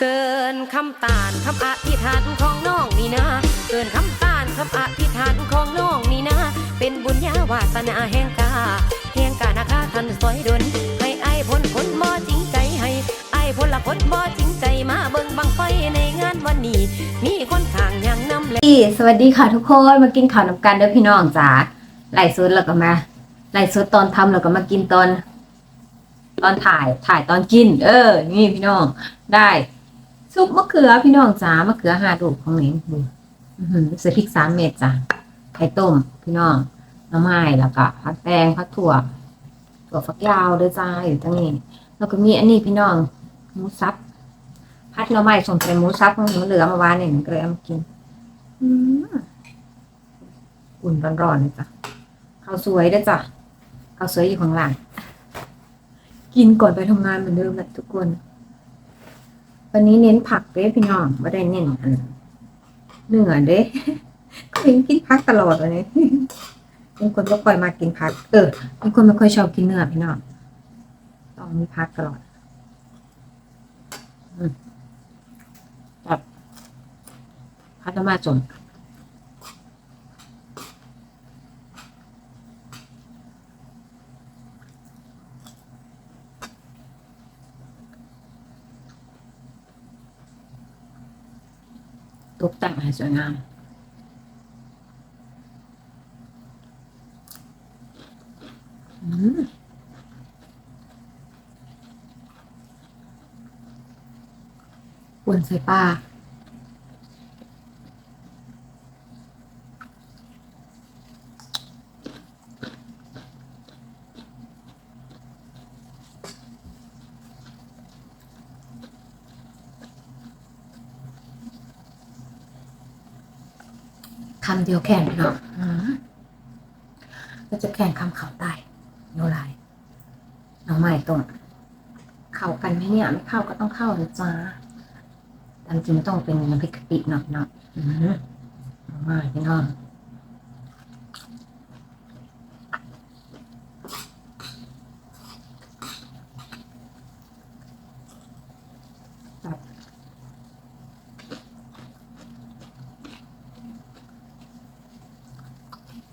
เกินคำตานคำอธิษฐานของน้องนี่นะ เกินคำตานคำอธิษฐานของน้องนี่นะ เป็นบุญญาวาสนาแห่งกาแห่งกานะคะท่านซอยดนให้ไอ้พ้นพ้นบ่จริงใจให้ไอ้พ้นละพ้นบ่จริงใจมาเบิ่งบังไฟในงานวันนี้ มีคนข้างยังนำแลสวัสดีค่ะทุกคนมากินข้าวนำกันเด้อพี่น้องจ๋าไหล่สดแล้วก็มาไหล่สดตอนทำแล้วก็มากินตอนตอนถ่ายถ่ายตอนกิน เออ นี่พี่น้องได้ ซุปมะเขือพี่น้องจ๋ามะเขือห้าลูกของเหน่งดูอื้อใส่พริกสามเม็ดจ้ะไข่ต้ม พี่น้องน้ำไม้แล้วก็ผักแตงผักถั่วถั่วฝักยาวด้อจ้าอยู่ตรงนี้แล้วก็มีอันนี้พี่น้องหมูสับพัดหน่อไม้สมใส่หมูสับของหนูเหลือมาวานเนี่ยหนูก็เลยเอามากินอืมอุ่นร้อนๆเลยจ้ะข้าวสวยด้วยจ้ะข้าวสวยอยู่ข้างหลังกินก่อนไปทำงานเหมือนเดิมแหละทุกคน วันนี้เน้นผักเด้พี่น้องไม่ได้เน้นอันเนื้อเด้ก็เห็นกินผักตลอดเลยบางคนก็ค่อยมากินผัก เออบางคนไม่ค่อยชอบกินเนื้อพี่น้องต้องมีผักตลอดอืมแบบพัดมาจน ตกแต่งให้สวยงามอืมวนใส่ปลา คำเดียวแข่งเนาะอืมก็จะแข่งคำเขาใต้โยลายน้องใหม่ต้นเข้ากันไหมเนี่ย ไม่เข้าก็ต้องเข้านะจ๊ะตามจริงต้องเป็นน้ำพริกกะปิเนาะเนาะอืมน้องใหม่พี่น้อง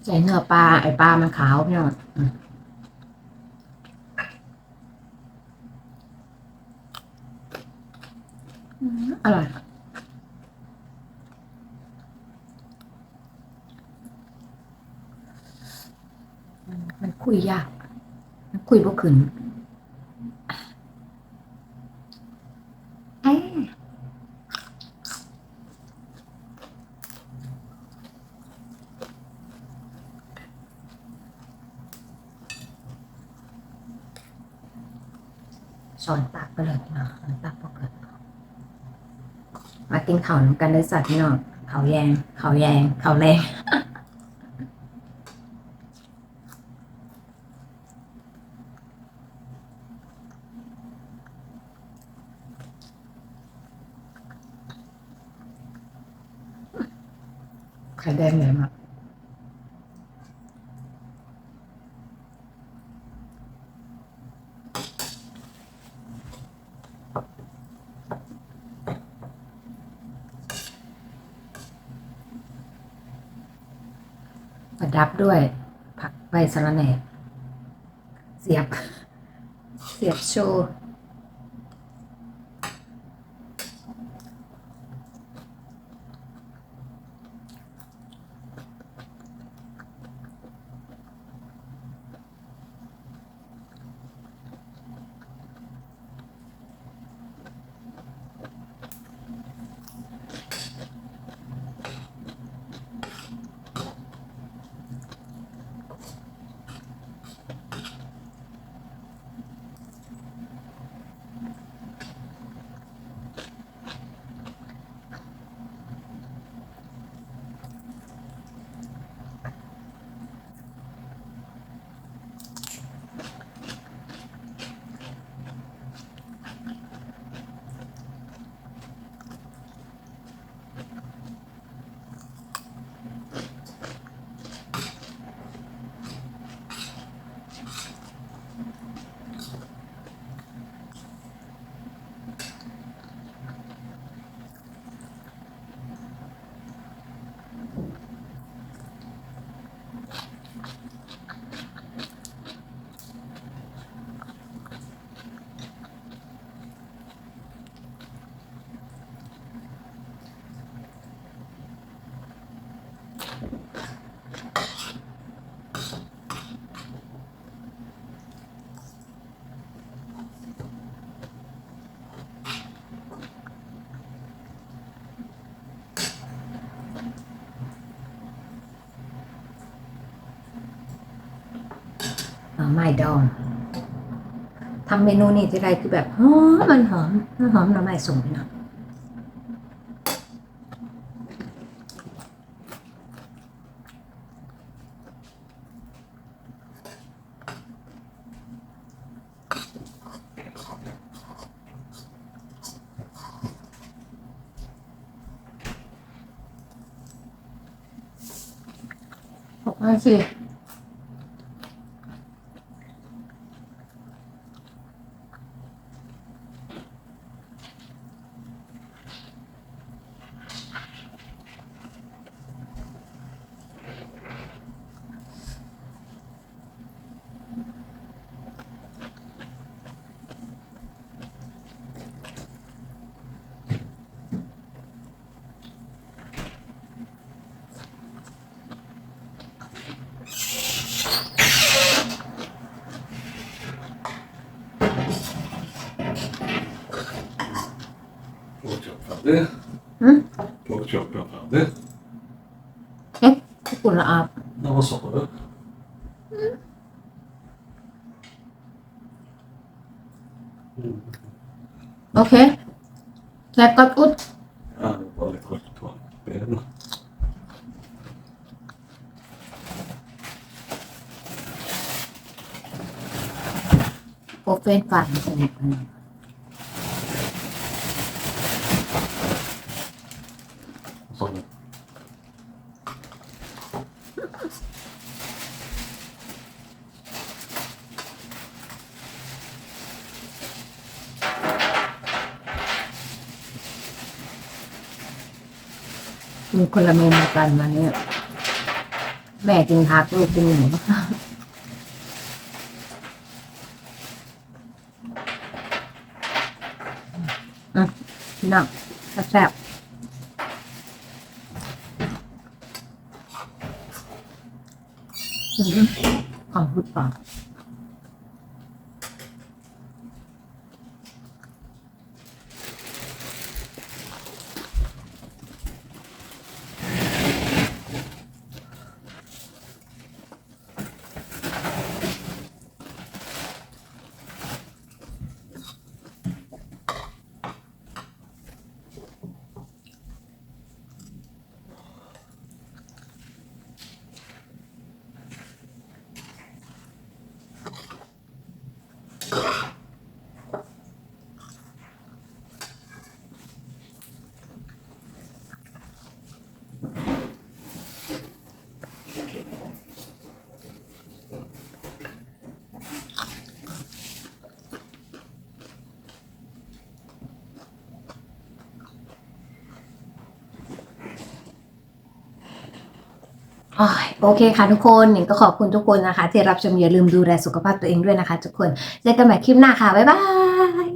ใส่เนื้อปลาไอปลามันขาวพี่น้องอร่อยมมันคุยยาก มันคุยบ่ขึ้นเอ้ย สอนตักไปเลยพี่น้องสอนตักพอเกิดมากินข้าวนำกันเลยสัตว์พี่น้องเขาวแยง เขาวแยง เขาวแรงไข่แดงเลยม ระดับด้วย ผักใบสะระแหน่ เสียบ เสียบโชว์ ไม่ดองทำเมนูนี้ทีไรคือแบบหอมมันหอมมันหอมหน่อไม้ส่งไปเนาะ คุณ ละอาบ Ja, vad sa du? โอเคแล้วก็อุด Ja, det var lite rött på benen. โปร เฟนฝันสนิทกัน Vad sa du? มีคนละเมนูกันมาเนี่ย แม่กินพักลูกกินหมูอะพี่งแซ่บ ๆอืมข โอเคค่ะทุกคนหนิงก็ขอบคุณทุกคนนะคะ ที่รับชมอย่าลืมดูแลสุขภาพตัวเองด้วยนะคะ ทุกคนเจอกันใหม่คลิปหน้าค่ะ บ๊ายบาย